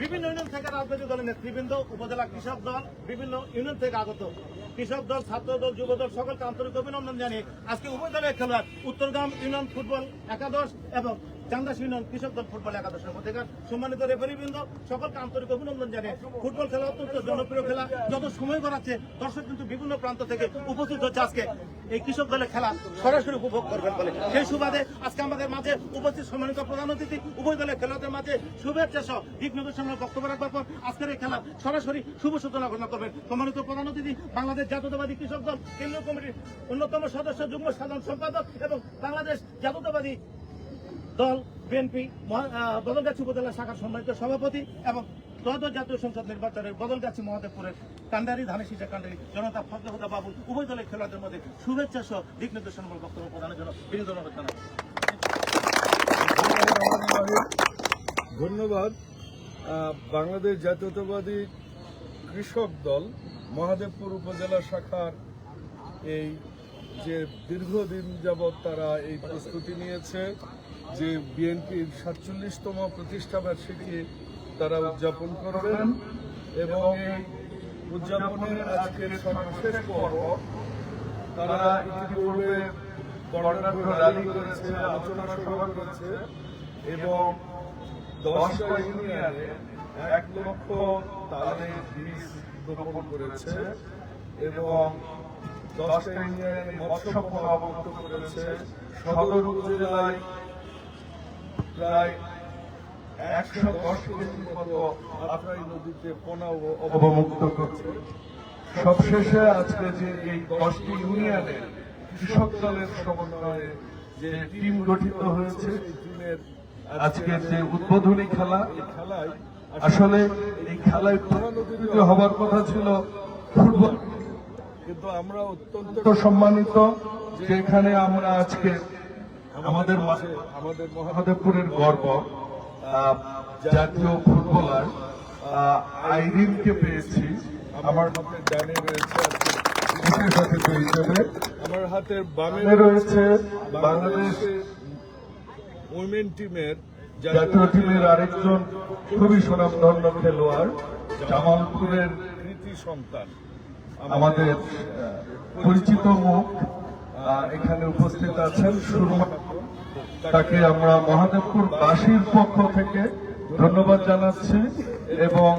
বিভিন্ন ইউনিয়ন থেকে রাজনৈতিক দলের নেতৃবৃন্দ, উপজেলা কৃষক দল, বিভিন্ন ইউনিয়ন থেকে আগত কৃষক দল, ছাত্র দল, যুব দল, সকলকে আন্তরিক অভিনন্দন জানিয়ে আজকে উভয় খেলোয়াড় উত্তরগ্রাম ইউনিয়ন ফুটবল একাদশ এবং চান্দাস ইউনিয়ন কৃষক দল ফুটবল একাদশের মধ্যেকার সম্মানিত রেফারিবৃন্দ, সকলকে আন্তরিক অভিনন্দন জানিয়ে ফুটবল খেলা অত্যন্ত জনপ্রিয় খেলা। যত সময় বাড়াচ্ছে দর্শক কিন্তু বিভিন্ন প্রান্ত থেকে উপস্থিত হচ্ছে আজকে। এই কৃষক দলের খেলা সরাসরি উপভোগ করবেন বলে। সেই সুবাদে আজকে আমাদের মাঝে উপস্থিত সম্মানিত প্রধান অতিথি, উভয় দলের খেলোয়াড়দের মাঝে শুভেচ্ছা সহ দিক নির্দেশনার বক্তব্য রাখবার পর আজকের এই খেলা সরাসরি শুভ সূচনা ঘোষণা করবেন। সম্মানিত প্রধান অতিথি, বাংলাদেশ জাতীয়তাবাদী কৃষক দল, কেন্দ্রীয় কমিটির অন্যতম সদস্য, যুগ্ম সাধারণ সম্পাদক এবং বাংলাদেশ জাতীয়তাবাদী দল, বিএনপি বদলগাছি উপজেলা শাখার সম্মানিত সভাপতি এবং ত্রয়োদশ জাতীয় সংসদ নির্বাচনের বদলগাছি মহাদেবপুরের কান্ডারি ধানেশিসা কান্ডারি, জনতা ফজলহুদা বাবু উভয় দলের খেলোয়াড়দের মধ্যে শুভেচ্ছা সহ দিক নির্দেশনামূলক বক্তব্য প্রদানের জন্য জানাই। ধন্যবাদ। বাংলাদেশ জাতীয়তাবাদী কৃষক দল, মহাদেবপুর উপজেলা শাখার এই যে দীর্ঘদিন যাবৎ তারা এই প্রস্তুতি নিয়েছে যে বিএনপির সাতচল্লিশতম প্রতিষ্ঠা বার্ষিকী তারা উদযাপন করবেন এবং উদযাপনের আজকের সর্বশেষ পর্ব, তারা ইতিপূর্বে বর্ণাঢ্য করেছে, আলোচনা সভা করেছে এবং দশটা ইউনিয়নে এক লক্ষ তাদের বীজ রোপণ করেছে এবং দশটা ইউনিয়নে মৎস্য করেছে। সদর উপজেলায় প্রায় একশো দশ মতো আত্রাই নদীতে পোনা অবমুক্ত করছে। সবশেষে আজকে যে এই দশটি ইউনিয়নের কৃষক দলের সমন্বয়ে যে টিম গঠিত হয়েছে টিমের আজকের যে উদ্বোধনী খেলা, এই খেলায় আসলে এই খেলায় প্রধান হবার কথা ছিল ফুটবল। কিন্তু আমরা অত্যন্ত সম্মানিত যে এখানে আমরা আজকে আমাদের মহাদেবপুরের গর্ব জাতীয় ফুটবলার আইরিনকে পেয়েছি। আমার হাতে ডানে রয়েছে বিশেষ অতিথি হিসেবে আমার হাতের বামে রয়েছে বাংলাদেশ উইমেন টিমের জাতীয় টিমের আরেকজন খুবই সুনামধন্য খেলোয়াড় জামালপুরের কৃতি সন্তান। আমাদের পরিচিত মুখ এখানে উপস্থিত আছেন সুরমা তাকে আমরা মহাদেবপুর বাসীর পক্ষ থেকে ধন্যবাদ জানাচ্ছি এবং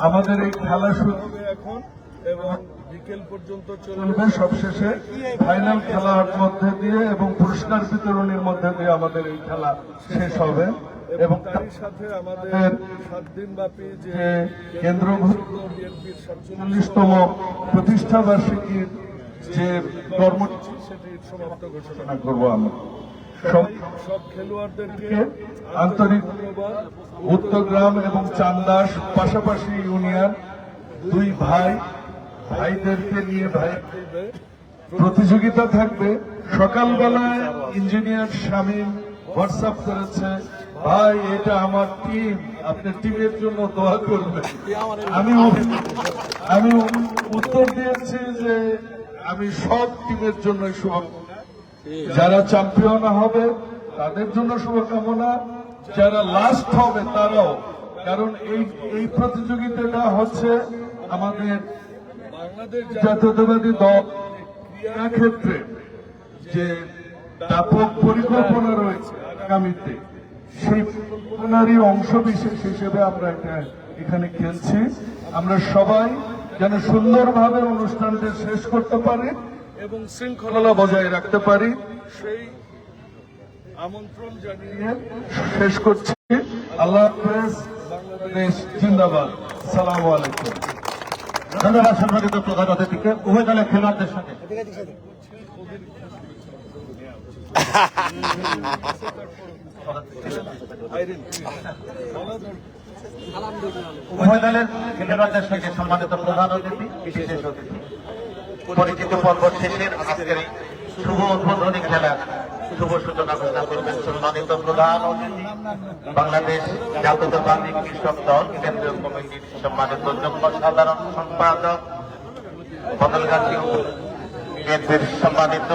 আমাদের এই খেলা শুরু হবে এখন এবং বিকেল পর্যন্ত চলবে সবশেষে ফাইনাল খেলার মধ্যে দিয়ে এবং পুরস্কার বিতরণের মধ্যে দিয়ে আমাদের এই খেলা শেষ হবে এবং তারই সাথে আমাদের সাত দিন ব্যাপী যে কেন্দ্রভূত বিএনপির সাতচল্লিশতম প্রতিষ্ঠা বার্ষিকীর যে কর্মসূচি সেটির সমাপ্ত ঘোষণা করব আমরা সব খেলোয়াড়দেরকে আন্তরিক উত্তরগ্রাম এবং চান্দাস পাশাপাশি ইউনিয়ন দুই ভাই, ভাইদেরকে নিয়ে ভাই প্রতিযোগিতা থাকবে। সকালবেলায় ইঞ্জিনিয়ার শামীম হোয়াটসঅ্যাপ করেছে, ভাই, এটা আমার টিম আপনার টিমের জন্য দোয়া করবে আমি আমি উত্তর দিয়েছি যে আমি সব টিমের জন্য শুভ যারা চ্যাম্পিয়ন হবে, তাদের জন্য শুভকামনা। যারা লাস্ট হবে, তারাও। কারণ এই এই প্রতিযোগিতাটা হচ্ছে আমাদের বাংলাদেশ জাতীয়তাবাদী দল ক্ষেত্রে যে ব্যাপক পরিকল্পনা রয়েছে আগামীতে, সেই পরিকল্পনারই অংশ বিশেষ হিসেবে আমরা এখানে খেলছি। আমরা সবাই যেন সুন্দরভাবে অনুষ্ঠানটা শেষ করতে পারি এবং শৃঙ্খলা বজায় রাখতে পারি। সেই আমন্ত্রণ জানিয়ে শেষ করছি। আল্লাহ হাফেজ বাংলাদেশ জিন্দাবাদ। সালাম আলাইকুম। ধন্যবাদ সম্মানিত প্রধান অতিথিকে। উভয় দলের খেলোয়াড়দের সাথে। আইরিন পরিচিত পর্ব শেষের আজকের শুভ উদ্বোধনী খেলার শুভ সূচনা ঘোষণা করবেন সম্মানিত প্রধান অতিথি। বাংলাদেশ জাতীয়তাবাদী কৃষক দল, কেন্দ্রীয় কমিটির সম্মানিত যুগ্ম সাধারণ সম্পাদক সম্মানিত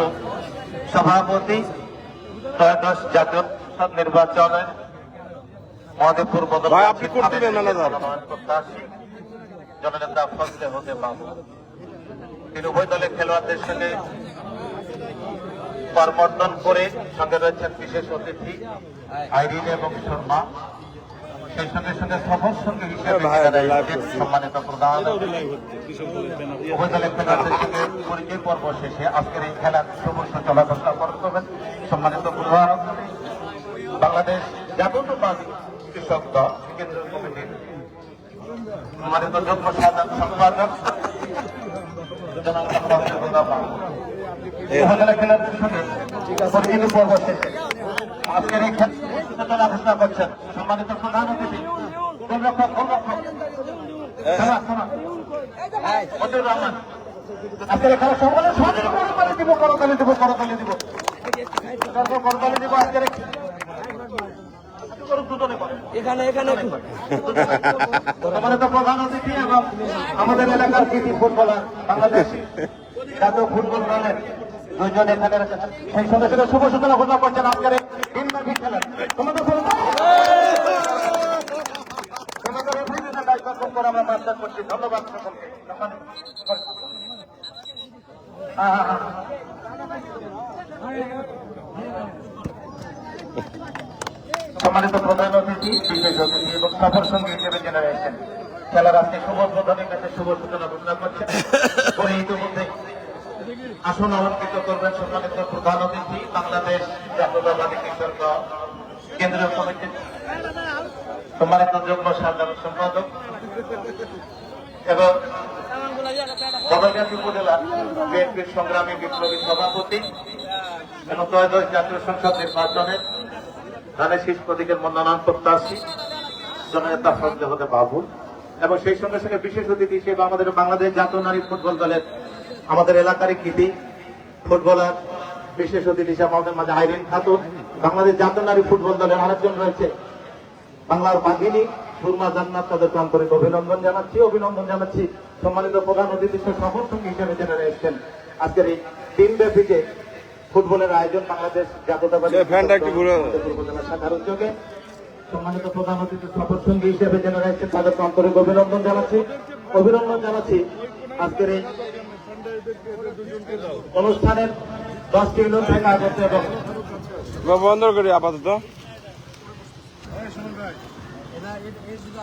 সভাপতি, ত্রয়োদশ জাতীয় নির্বাচনের মহাদেবপুর বদল ভাই, আপনি করতে জননেতা ফজলে হতে বাবু তিনি উভয় দলের খেলোয়াড়দের সঙ্গে করমর্দন করে সঙ্গে রয়েছেন বিশেষ অতিথি আইরিন এবং শর্মা। সেই সঙ্গে সঙ্গে সফর সঙ্গে হিসেবে। সম্মানিত প্রধান উভয় দলের খেলোয়াড়দের সঙ্গে পরিচয় পর্ব শেষে আজকের এই খেলার শুভ সূচনা ঘোষণা করবেন সম্মানিত প্রধান বাংলাদেশ জাতীয়তাবাদী দল কেন্দ্রীয় কমিটির সম্মানিত যুগ্ম সাধারণ সম্পাদক। বাবু। উপজেলা খেলার পরিচিতি পর্ব শেষে আজকের এই খেলা ঘোষণা করছেন সম্মানিত প্রধান অতিথি। গোলরক্ষক গোলরক্ষক খেলা, খেলা। মতিউর রহমান। আজকের খেলা সকলে সহজে করতালি দিব করতালি দিব করতালি দিব। করতালি দিব আজকের এখানে এখানে সম্মানিত প্রধান অতিথি এবং আমাদের এলাকার কৃতি ফুটবলার বাংলাদেশ জাতীয় ফুটবল দলের দুইজন এখানে সেই সঙ্গে শুভ সূচনা ঘোষণা করছেন আজকের খুব করে আমরা মাস্টার করছি। ধন্যবাদ সকলকে। হ্যাঁ, হ্যাঁ, হ্যাঁ। সম্মানিত প্রধান অতিথি, বিশেষ অতিথি এবং সফর সঙ্গী হিসেবে জেনে রয়েছেন খেলার আজকে শুভ প্রধানের কাছে শুভ সূচনা ঘোষণা করছেন পরে ইতিমধ্যে আসন অলঙ্কৃত করবেন সম্মানিত প্রধান অতিথি, বাংলাদেশ জাতীয়তাবাদী কৃষক কেন্দ্রীয় কমিটির সম্মানিত যুগ্ম সাধারণ সম্পাদক এবং বদলগাছি উপজেলা বিএনপির সংগ্রামী বিপ্লবী সভাপতি এবং ত্রয়োদশ জাতীয় সংসদ নির্বাচনের ধানের শীষ প্রতীকের মনোনয়ন প্রত্যাশী জননেতা হতে বাবুল। এবং সেই সঙ্গে সঙ্গে বিশেষ অতিথি হিসেবে আমাদের বাংলাদেশ জাতীয় নারী ফুটবল দলের আমাদের এলাকারই কৃতি ফুটবলার, বিশেষ অতিথি হিসেবে আমাদের মাঝে আইরিন খাতুন। বাংলাদেশ জাতীয় নারী ফুটবল দলের আরেকজন রয়েছে, বাংলার বাঘিনী সুরমা জান্নাত, তাদেরকে আন্তরিক অভিনন্দন জানাচ্ছি। অভিনন্দন জানাচ্ছি সম্মানিত প্রধান অতিথি সমর্থক হিসেবে জেনে এসেছেন। আজকের এই দিনব্যাপী যে ফুটবলের আয়োজন বাংলাদেশ জাতীয়তাবাদী শাখার উদ্যোগে সম্মানিত প্রধান অতিথি সফর সঙ্গী হিসেবে জেনে এসেছেন তাদেরকে আন্তরিক অভিনন্দন জানাচ্ছি। অভিনন্দন জানাচ্ছি আজকের এই অনুষ্ঠানের দশটি ইউনিয়ন থেকে আগত এবং বন্ধ করি আপাতত।